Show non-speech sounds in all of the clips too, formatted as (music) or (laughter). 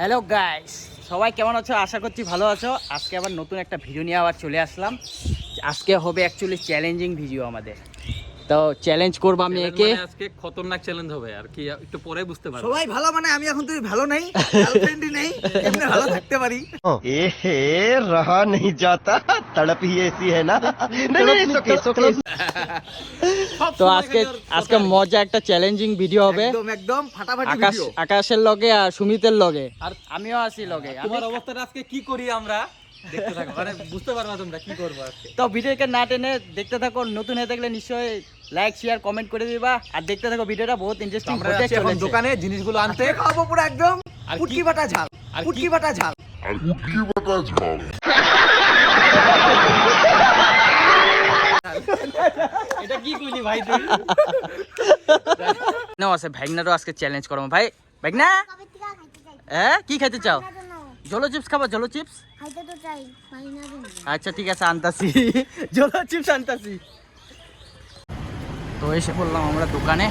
Hello guys সবাই কেমন আছো? আশা করছি ভালো আছো। আজকে আবার নতুন একটা ভিডিও নিয়ে আবার চলে আসলাম। আজকে হবে অ্যাকচুয়ালি চ্যালেঞ্জিং ভিডিও আমাদের। তো চ্যালেঞ্জ করবো আমি একে মানে আজকে খতরনাক চ্যালেঞ্জ হবে আর কি একটু পরে বুঝতে পারবে সবাই ভালো মানে আমি এখন তুই ভালো নেই গার্লফ্রেন্ডই নেই এমনি ভালো থাকতে পারি एहे रहा नहीं जाता तड़प ही ऐसी है ना नहीं नहीं it's okay, it's okay. তো আজকে আজকে মজা একটা চ্যালেঞ্জিং ভিডিও হবে একদম একদম ফাটাফাটি আকাশ ভিডিও আকাশের লগে আর সুমিতের লগে আর আমিও আছি লগে আমি তোমার অবস্থাটা আজকে কি করি আমরা দেখতে থাকো। মানে বুঝতে পারবা তোমরা কি করব আজকে। তো ভিডিওকে না টেনে দেখতে থাকো নতুন হয়ে থাকলে নিশ্চয়ই লাইক শেয়ার কমেন্ট করে দিবা। আর দেখতে থাকো ভিডিওটা বহুত ইন্টারেস্টিং আমরা যাচ্ছি এখন দোকানে জিনিসগুলো আনতে। আনতে খাব পুরো একদম। আর কি- ফুটকি বাটা ঝাল আর কি- বাটা ঝাল। এটা কি কইলি ভাই তুই? নাও আছে আজকে চ্যালেঞ্জ করব। ভাই চাই? হ্যাঁ কি খাইতে চাও? জলো চিপস খাবা জলো চিপস আচ্ছা ঠিক আছে আনতাছি। জলো চিপস আনতাছি। তো এসে বললাম আমরা দোকানে।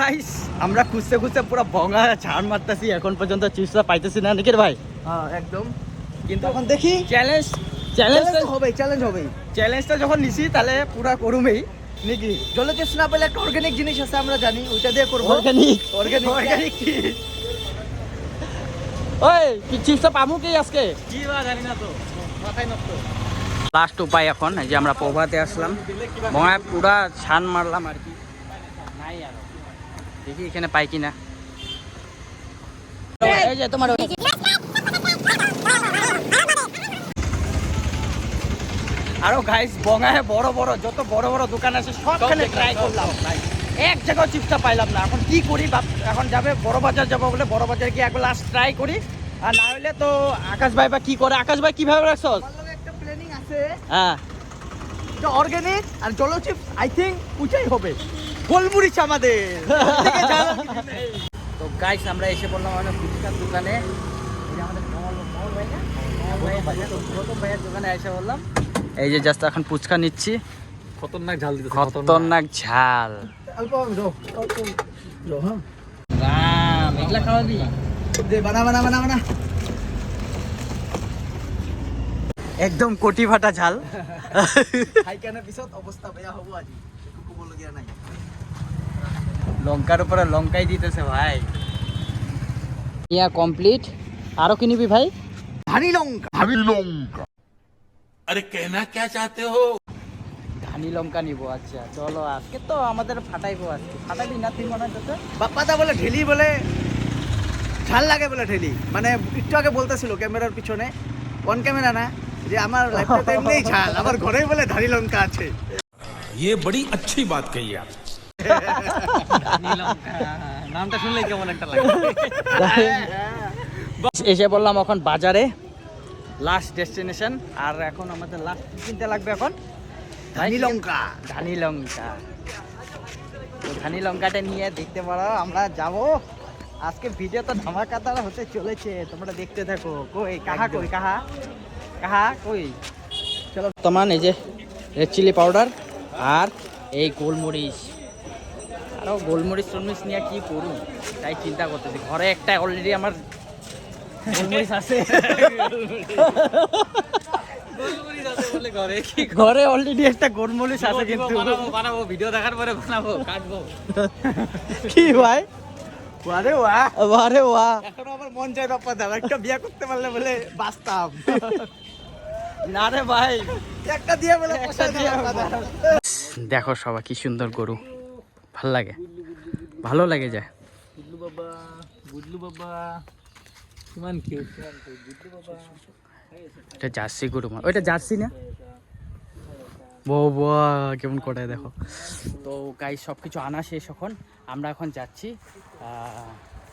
গাইস আমরা খুঁজতে খুঁজতে পুরো ভঙা ছাড় মারতাছি এখন পর্যন্ত চিপসটা পাইতেছি না নাকি ভাই? হ্যাঁ একদম। কিন্তু এখন দেখি চ্যালেঞ্জ চ্যালেঞ্জ চ্যালেঞ্জ হবে চ্যালেঞ্জ হবে চ্যালেঞ্জটা যখন নিছি তাহলে পুরা করুমেই। নাকি? জলে চিপস না পেলে একটা অর্গানিক জিনিস আছে আমরা জানি ওইটা দিয়ে করব। অর্গানিক. অর্গানিক কি? ওই কি চিপসটা পামু কি আজকে? কি বা জানি না তো মাথায় নষ্ট। লাস্ট উপায় এখন এই যে আমরা প্রভাতে আসলাম। মনে পুরা ছান মারলাম আর কি। নাই আর। দেখি এখানে পাই কিনা। এই যে তোমার আরও গাইস বঙায় বড় বড় যত বড় বড় দোকান আছে সবখানে ট্রাই করলাম। এক জায়গায় চিপসটা পাইলাম না। এখন কি করি ভাব- এখন যাবে বড় বাজার যাব বলে বড় বাজার গিয়ে একবার লাস্ট ট্রাই করি। আর না হলে তো আকাশ ভাই বা কি করে? আকাশ ভাই কীভাবে রাখছস? একটা প্ল্যানিং আছে। হ্যাঁ। যে অর্গানিক আর জল চিপস আই থিঙ্ক ওইটাই হবে। গোলমরিচ আমাদের। তো গাইস আমরা এসে বললাম আমাদের ফুচকার দোকানে। এই যে আমাদের কমল কমল ভাই না? দোকানে- গৌতম ভাইয়ের দোকানে এসে বললাম এই যে জাস্ট এখন ফুচকা নিচ্ছি। খতরনাক ঝাল দিতে খতরনাক। ঝাল। অল্প হ্যাঁ। রাম এগুলা খাওয়াবি দে বানা বানা বানা বানা একদম কোটি ফাটা ঝাল। খাই পিছত অৱস্থা বেয়া হ'ব আজি। একো ক'বলগীয়া নাই। লঙ্কার উপরে লঙ্কাই দিতেছে ভাই। ইয়া কমপ্লিট আরও কিনিবি ভাই? ধানি লঙ্কা। ধানি লঙ্কা। নিবো আচ্ছা চলো আজকে তো আমাদের ফাটাইবো আজকে ফাটাবি না তুই মনে হচ্ছে বাপ্পাদা বলে ঢেলি বলে ঝাল লাগে বলে ঢেলি মানে একটু আগে বলতেছিল ক্যামেরার পিছনে অন ক্যামেরা না যে আমার লাইফটা এমনিই (laughs) ঝাল আমার ঘরেই বলে ধানি লঙ্কা আছে (laughs) ये बड़ी अच्छी बात कही आप নামটা শুনলেই কেমন একটা লাগে (laughs) এসে বললাম এখন বাজারে লাস্ট ডেস্টিনেশন আর এখন আমাদের লাস্ট কিনতে লাগবে এখন ধানি লঙ্কা ধানি লঙ্কা তো ধানি লঙ্কাটা নিয়ে দেখতে পারো আমরা যাব। আজকে ভিডিও তো ধামাকাদার হতে চলেছে তোমরা দেখতে থাকো। কই কাহা কই কাহা? কাহা কই? চলো তোমার এই যে রেড চিলি পাউডার আর এই গোলমরিচ। আরও গোলমরিচ টলমরিচ নিয়ে কি করু তাই চিন্তা করতেছি। ঘরে একটা অলরেডি আমার গোলমরিচ আছে। (laughs) ঘরে অলরেডি একটা গোলমরিচ আছে কিন্তু। বানাবো বানাবো ভিডিও দেখার পরে বানাবো কাটবো। কি ভাই? আরে ওয়া আরে বাহ। এখনও আমার মন চাই বাপ্পাদা একটা বিয়া করতে পারলে বলে বাঁচতাম। না রে ভাই। একটা দিয়ে বলে। দেখো সবাই কি সুন্দর গরু। ভালো লাগে? ভালো লাগে যায়? বুদলু বাবা বুদলু বাবা। কিমান কিউট কিমান কিউট বুদলু বাবা। এটা জার্সি গরু মা ওইটা জার্সি না? বউ বাহ কেমন করে দেখো। তো গাই সব কিছু আনা শেষ এখন। আমরা এখন যাচ্ছি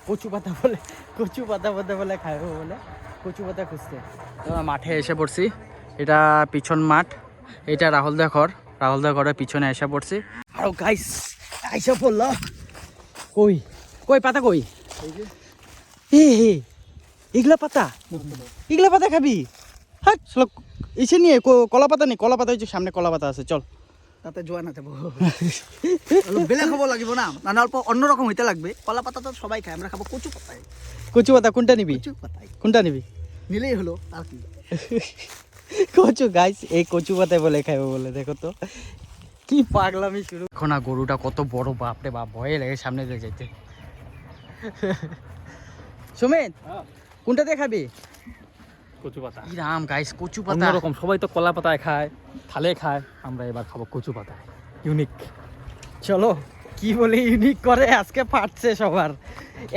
কচু পাতা বলে, কচু পাতা বলতে বলে খাব বলে, কচু পাতা খুঁজতে। তো মাঠে এসে পড়ছি। এটা পিছন মাঠ, এটা রাহুল দা ঘর। রাহুল দা ঘরের পিছনে এসে পড়ছি। আরও গাইস আইসা পড়ল। কই? কই পাতা কই? এ হে এগুলা পাতা? এগুলা পাতা খাবি? হ্যাঁ ইসে নিয়ে ক- কলা পাতা নেই কলা পাতা হচ্ছে সামনে কলা পাতা আছে চল। তাতে যোৱা নাযাব অলপ বেলেগ হ'ব লাগিব না মানে অল্প অন্যরকম হইতে লাগবে। কলা পাতা তো সবাই খায় আমরা খাব কচু পাতায়। কচু পাতা কোনটা নিবি? কোনটা নিবি? নিলেই হলো আর কি। কচু গাইস এই কচু পাতায় বলে খাইবো বলে দেখো তো। কি পাগলামি শুরু। এখন না গরুটা কত বড় বাপ রে বাপ ভয়ে লাগে সামনে দিয়ে যাইতে। সুমিত? কোনটা দিয়ে খাবি কচু পাতা। কি রাম গাইস কচু পাতা। অন্যরকম সবাই তো কলা পাতায় খায় থালে খায় আমরা এবার খাব কচু পাতায় ইউনিক চলো কি বলে ইউনিক করে? আজকে ফাটছে সবার।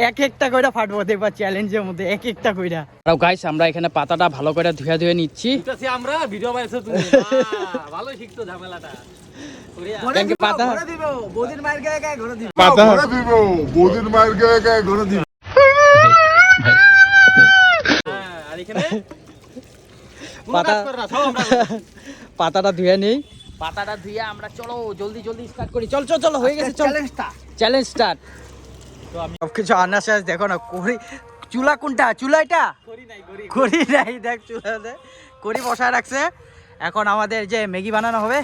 এক একটা কইরা ফাটবো দেখবা চ্যালেঞ্জের মধ্যে এক একটা কইরা। আর গাইস আমরা এখানে পাতাটা ভালো করে ধুয়ে ধুয়ে নিচ্ছি। আমরা ভিডিও বানাইছো তুমি। (laughs) ভালোই শিখছো ঝামেলাটা। পাতা? ঘরে দিব বৌদির মায়ের গায়ে গায়ে ঘরে দিব বৌদির মায়ের গায়ে গায়ে ঘরে দিব। এখানে? পাতা (laughs) পাতাটা ধুয়ে নেই। পাতাটা ধুয়ে আমরা চলো জলদি জলদি স্টার্ট করি। চল চল চলো হয়ে গেছে চ্যালেঞ্জটা চ্যালেঞ্জ স্টার্ট সব কিছু আনা শেষ দেখো না করি চুলা কোনটা? চুলা এটা করি। নাই দেখ চুলা দে করি বসায় রাখছে। এখন আমাদের যে ম্যাগি বানানো হবে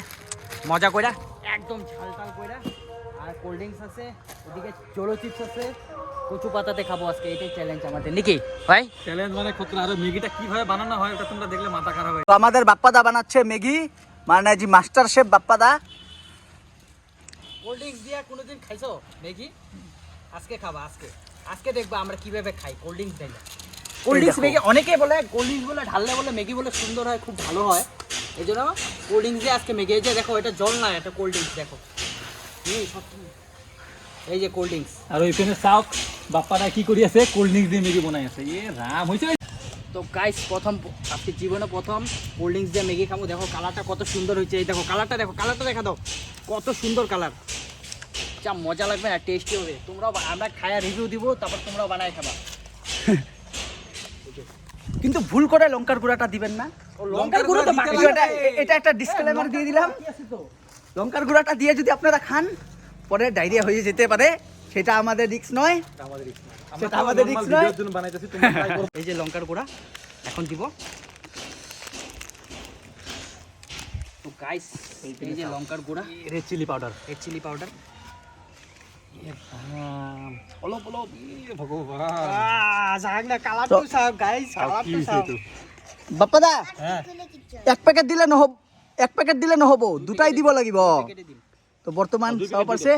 মজা কইরা। একদম ঝাল টাল কইরা। কোল্ড ড্রিঙ্কস আছে ওদিকে চলো চিপস আছে কচু পাতাতে খাব আজকে এটাই চ্যালেঞ্জ আমাদের নাকি? ভাই? চ্যালেঞ্জ মানে খতরা আর ম্যাগিটা কীভাবে বানানো হয় ওটা তোমরা দেখলে মাথা খারাপ হয়ে তো আমাদের বাপ্পাদা বানাচ্ছে ম্যাগি মানে জি মাস্টার শেফ বাপ্পাদা। কোল্ড ড্রিঙ্কস দিয়া কোনোদিন খাইছো ম্যাগি? আজকে খাবা আজকে। আজকে দেখবা আমরা কীভাবে খাই কোল্ড ড্রিঙ্কস দিলে কোল্ড ড্রিঙ্কস ম্যাগি অনেকে বলে কোল্ড ড্রিঙ্কস বলে ঢাললে বলে ম্যাগি বলে সুন্দর হয় খুব ভালো হয়। এই জন্য কোল্ড ড্রিঙ্কস দিয়ে আজকে ম্যাগি এই যে দেখো এটা জল না এটা কোল্ড ড্রিঙ্কস দেখো। এই যে কোল্ড ড্রিঙ্কস আর ওইখানে চাওক বাপ্পারা কি করি আছে? কোল্ড ড্রিঙ্কস দিয়ে ম্যাগি বনাই আছে। এ রাম হইছে? তো গাইস প্রথম আপনি জীবনে প্রথম কোল্ড ড্রিঙ্কস দিয়ে ম্যাগি খাব। দেখো কালারটা কত সুন্দর হয়েছে। এই দেখো কালারটা দেখো কালারটা দেখা দাও। কত সুন্দর কালার যা মজা লাগবে না টেস্টি হবে। তোমরাও আমরা খায়া রিভিউ দিব তারপর তোমরাও বানায় খাবা। (laughs) কিন্তু ভুল করে লঙ্কার গুঁড়াটা দিবেন না। লঙ্কার গুঁড়ো তো এটা এটা একটা ডিসক্লেমার দিয়ে দিলাম। লঙ্কার গুঁড়াটা দিয়ে যদি আপনারা খান পরে ডায়রিয়া হয়ে যেতে পারে। সেটা আমাদের রিস্ক নয়। সেটা আমাদের রিস্ক নয়। জন্য বানাইতেছি তোমরা ট্রাই করো। এই যে লঙ্কার গুঁড়া এখন দিব। তো গাইস এই যে লঙ্কার গুঁড়া। Red chilli powder red chilli powder অলপ অলপ। এ ভগবান। কালারটা সব গাইস কি হইছে বাপ্পাদা হ্যাঁ। এক প্যাকেট দিলে নহব। এক প্যাকেট দিলে নহব দুটাই দিব লাগিব। তো বৰ্তমান চাব পাৰিছে।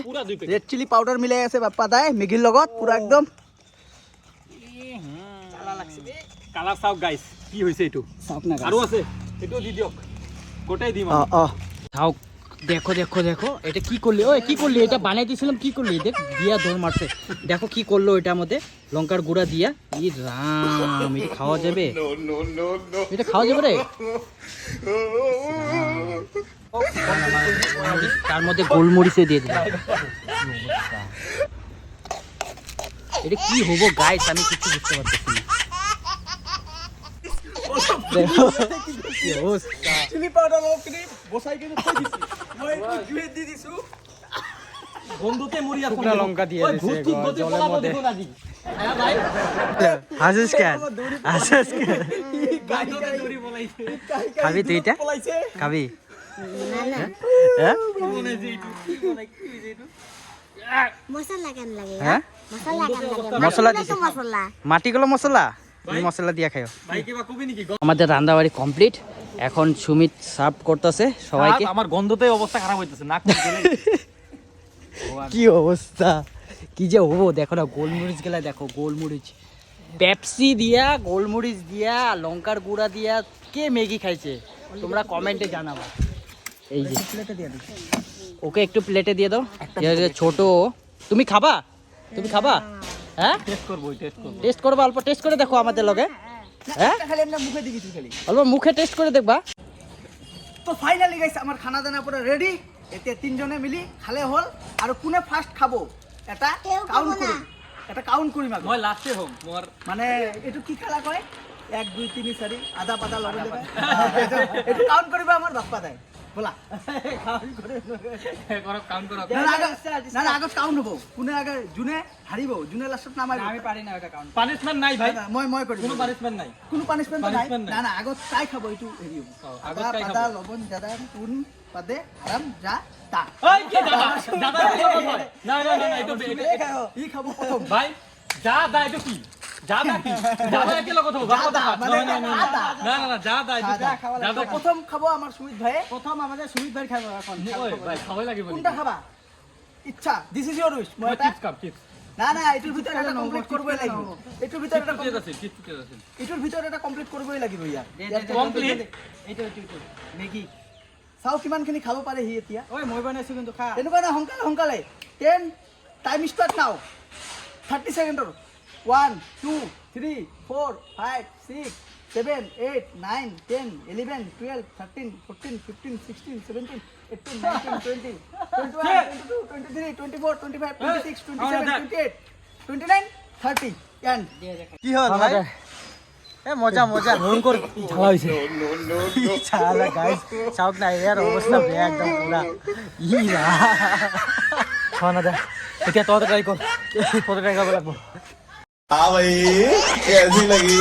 ৰেড চিলি পাউডাৰ মিলাই আছে বাপ্পা তাই মেগীৰ লগত পুৰা একদম। কালার চাওক গাইস কি হইছে এইটো। চাওক না আৰু আছে এইটো দি দিয়ক গোটাই দিম অঁ অঁ। তাও দেখো দেখো দেখো এটা কি করলি? ওই কি করলি? এটা বানাই দিয়েছিলাম কি করলি? দেখ দিয়া দৌড় মারছে। দেখো কি করল এটার মধ্যে। লঙ্কার গুঁড়া দিয়া। ই রাম এটা খাওয়া যাবে? এটা খাওয়া যাবে রে? তার মধ্যে গোলমরিচে দিয়ে দিলাম। এটা কি হব? গাইস আমি কিছু বুঝতে পারতেছি না। দেখো। কি অবস্থা চিলি পাউডাৰ অলপ কিনি বচাই কিনি বন্ধুতে মরি আছে শুকনা লঙ্কা দিয়ে দিছে জলের মধ্যে। হাসিস কেন? হাসিস কেন? খাবি তুই এটা? খাবি? না না। হ্যাঁ? হ্যাঁ? মাটি গুলো মশলা মশলা দিয়া খাও ভাই কিবা কবি নাকি? আমাদের রান্নাবাড়ি কমপ্লিট। এখন সুমিত সার্ভ করতেছে সবাইকে। আমার গন্ধতে অবস্থা খারাপ হইতেছে নাক (laughs) কি অবস্থা? কি যে হব? দেখো না গোলমরিচ গেলা দেখো গোলমরিচ। পেপসি দিয়া গোলমরিচ দিয়া লঙ্কার গুঁড়া দিয়া কে ম্যাগি খাইছে? তোমরা কমেন্টে জানাবা। এই যে। ওকে একটু প্লেটে দিয়ে দাও। ছোট। তুমি খাবা? তুমি খাবা? হ্যাঁ। টেস্ট করব টেস্ট করব। টেস্ট করবা অল্প টেস্ট করে দেখো আমাদের লগে। হ্যাঁ? খালি আমরা মুখে দি দিছোঁ খালি। অল্প মুখে টেস্ট করে দেখবা। তো ফাইনালি গাইছে আমাৰ খানা দানা পুৰা ৰেডি এতিয়া তিনজনে মিলি খালে হ'ল। আৰু কোনে ফাৰ্ষ্ট খাব? এটা কাউন্ট করি। কৰিম এটা কাউন্ট কৰিম আকৌ মই লাষ্টে হ'ম মোৰ মানে এইটো কি খেলা কয়? এক দুই তিনি চাৰি আধা পাধা লগে দেবে। এইটো কাউন্ট করিবা আমাৰ বাপ্পা দাই ব'লা কাউণ্ট কৰিম কৰক কাউণ্ট কৰক না, না, আগত- কাউণ্ট হ'ব কোনে আগে যোনে হাৰিব যোনে লাষ্টত নামাৰিব আমি পারি না এটা কাউন্ট পানিশমেন্ট নাই ভাই মই মই কৰিম কোনো পানিশমেন্ট নাই কোনো পানিশমেণ্ট নাই না না আগত চাই খাব এইটো হেৰি হ'ব আগত চাই খাব। লৱণ দাদা কোন পাদে হারাম যা তা এই কি দাদা দাদা হয়? না না না এটা ই খাব প্রথম ভাই যা দা এটা কি যা দা কি না না না এটা যা খাওয়া যা লাগবে। দা প্রথম খাব আমার সুমিত ভাই। প্রথম আমাদের সুমিত ভাই খাব এখন। ভাই খাওয়াই লাগিব কোনটা খাবা? ইচ্ছা দিস ইজ ইওর উইশ মই এটা কাপ চিপস না না এটার ভিতরে এটা কমপ্লিট করবই লাগিব। এটার ভিতরে এটা চিপস আছে চিপস আছে এটার ভিতরে এটা কমপ্লিট করবই লাগিব ইয়াৰ Complete? এইটো এইটো এইটো। চাও কিমানখিনি খাব পাৰে সি এতিয়া? ঐ মই বনাইছো কিন্তু খা। তেনেকুৱা নহয় সোনকালে সোনকালে। Ten time start now thirty ছেকেণ্ডৰ one two three four five six seven eight nine ten eleven twelve thirteen fourteen fifteen sixteen seventeen eighteen nineteen twenty twenty one twenty two twenty three twenty four twenty five twenty eight twenty nine thirty and কি হ'ল ভাই এ মজা মজা ভয়ঙ্কর ঝালা হয়েছে ঝালা guys চাওক না অবস্থা বেয়া একদম পুরা ইরা খাওয়া না দে এতিয়া তহঁতে ট্ৰাই কৰ তহঁতে ট্ৰাই কৰিব লাগিব हाँ भाई कैसी लगी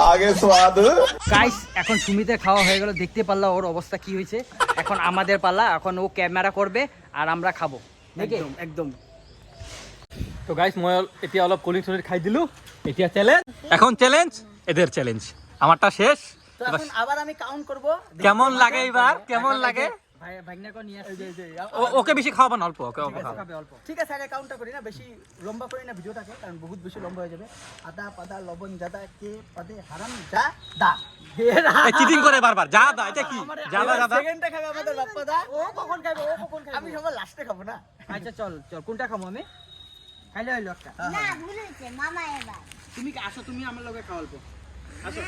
आगे स्वाद গাইস এখন সুমিতের খাওয়া হয়ে গেল দেখতে পারলা ওর অবস্থা কি হয়েছে এখন আমাদের পালা এখন ও ক্যামেরা করবে আর আমরা খাবো নাকি একদম একদম তো গাইস মই অল- এতিয়া অলপ কলিং চলিং খাই দিলো এতিয়া চ্যালেঞ্জ এখন চ্যালেঞ্জ এদের চ্যালেঞ্জ আমারটা শেষ তো এখন আবার আমি কাউন্ট করব কেমন লাগে এবার কেমন লাগে ভাই ভাগনাকে নিয়ে আসছে। ও- ওকে বেশি খাওয়াবো না অল্প ওকে অল্প খাবে অল্প। ঠিক আছে আগে কাউন্টটা করি না বেশি লম্বা করি না ভিডিওটাকে কারণ বহুত বেশি লম্বা হয়ে যাবে। আদা পাদা লবণ জাদা কে পাদে হারাম যা দা। চিটিং করে বারবার যা দা এটা কি? জাদা জাদা সেকেন্ডটা খাবে আমাদের বাপ্পা দা। ও কখন খাবে ও কখন খাবে? আমি সবার লাস্টে খাব না। আচ্ছা চল চল কোনটা খাব আমি? খাইলে হইল একটা। না ভুল হয়েছে মামা এবার। তুমি কি আসো তুমি আমার লগে খাওয়ালবো আসো।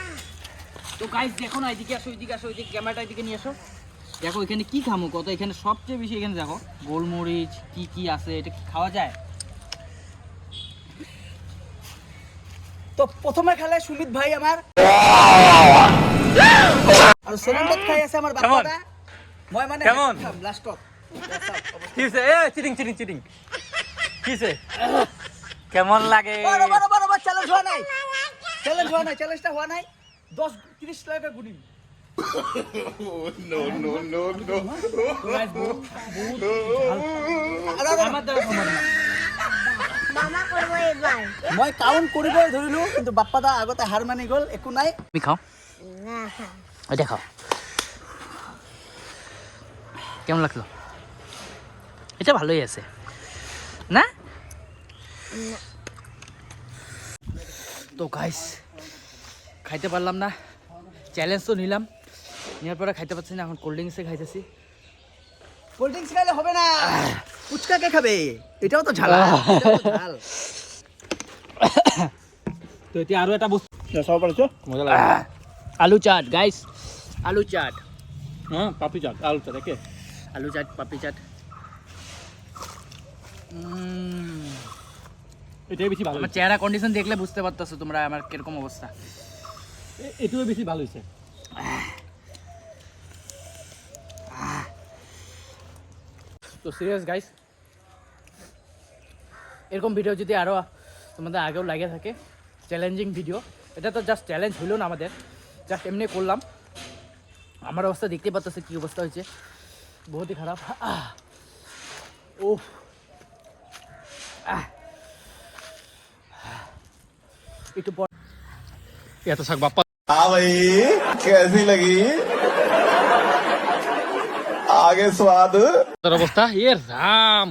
তো গাইস দেখো না এদিকে আসো এদিকে আসো এদিকে ক্যামেরাটা এদিকে নিয়ে আসো। দেখো এখানে কি খামো কত? এখানে সবচেয়ে বেশি এখানে দেখো গোলমরিচ কি কি আছে এটা কি খাওয়া যায়? তো প্রথমে খালে সুমিত ভাই আমার। আর সেকেন্ডত খাই আছে আমার? দা মই মানে কেমন? লাস্টত কিছে এ চিটিং চিটিং চিটিং কিছে কেমন লাগে? রবা রবা রবা চ্যালেঞ্জ হওয়া নাই। চ্যালেঞ্জ হওয়া নাই চ্যালেঞ্জটা হওয়া নাই। দশ তিরিশ টাকা গুনিম না মামা করব এবার মই কাউন্ট কৰিবই ধৰিলো কিন্তু বাপ্পা দা আগতে হাৰ মানি গ'ল একো নাই। তুমি খাও? না এটা খাও। কেমন লাগল? এটা ভালোই আছে। না? তো গাইস খাইতে পারলাম না। চ্যালেঞ্জ তো নিলাম। নেওয়ার পরে খাইতে পারছি না এখন কোল্ড ড্রিঙ্কসে খাইতেছি। কোল্ড ড্রিঙ্কস খাইলে হবে না। ফুচকা কে খাবে? এটাও তো ঝালা। তো ঝাল। তো এতিয়া আৰু এটা বস্তু। চাব পাৰিছো মজা লাগে। আলু চাট গাইস আলু চাট। হ্যাঁ পাপি চাট আলু চাট একে? আলু চাট পাপড়ি চাট। উম, এটাই বেশি ভালো আমার চেহারা কন্ডিশন দেখলে বুঝতে পারতেছো তোমরা আমার কীরকম অবস্থা। এ- এটাও বেশি ভালো হয়েছে। তো সিরিয়াস গাইস এরকম ভিডিও যদি আরও তোমাদের আগেও লাগে থাকে চ্যালেঞ্জিং ভিডিও এটা তো জাস্ট চ্যালেঞ্জ হইলো না আমাদের জাস্ট এমনি করলাম আমার অবস্থা দেখতে পাচ্ছ কী অবস্থা হয়েছে বহুতই খারাপ আহ ও একটু পর এত শাক বাপ্পা हाँ भाई कैसी लगी আগে স্বাদ। তোর অবস্থা? এ রাম।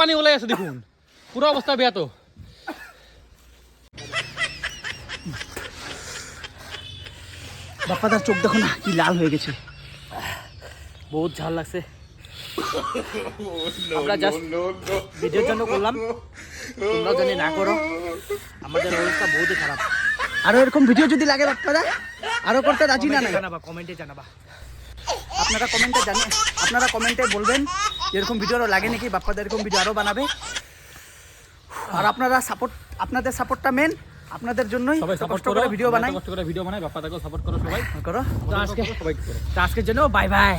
পানি ওলাই আছে দেখুন। পুরো অবস্থা বেয়া তো চোখ দেখো না কি লাল হয়ে গেছে। বহুত ঝাল লাগছে। আমরা জাস্ট ভিডিওর জন্য করলাম। তোমরা জানি না করো। আমাদের অবস্থা বহুত খারাপ। আরও এরকম ভিডিও যদি লাগে বাপ্পাদা আরও করতে রাজি না জানাবা কমেন্টে জানাবা। আপনারা কমেন্টে জানেন আপনারা কমেন্টে বলবেন এরকম ভিডিও আরও লাগে নাকি? বাপ্পাদা এরকম ভিডিও আরও বানাবে। আর আপনারা সাপোর্ট আপনাদের সাপোর্টটা মেন আপনাদের জন্যই কষ্ট করে ভিডিও বানাই। কষ্ট করে ভিডিও বানাই বাপ্পাদাকেও সাপোর্ট করো সবাই। করো। তো আজকে তো আজকের জন্য বাই বাই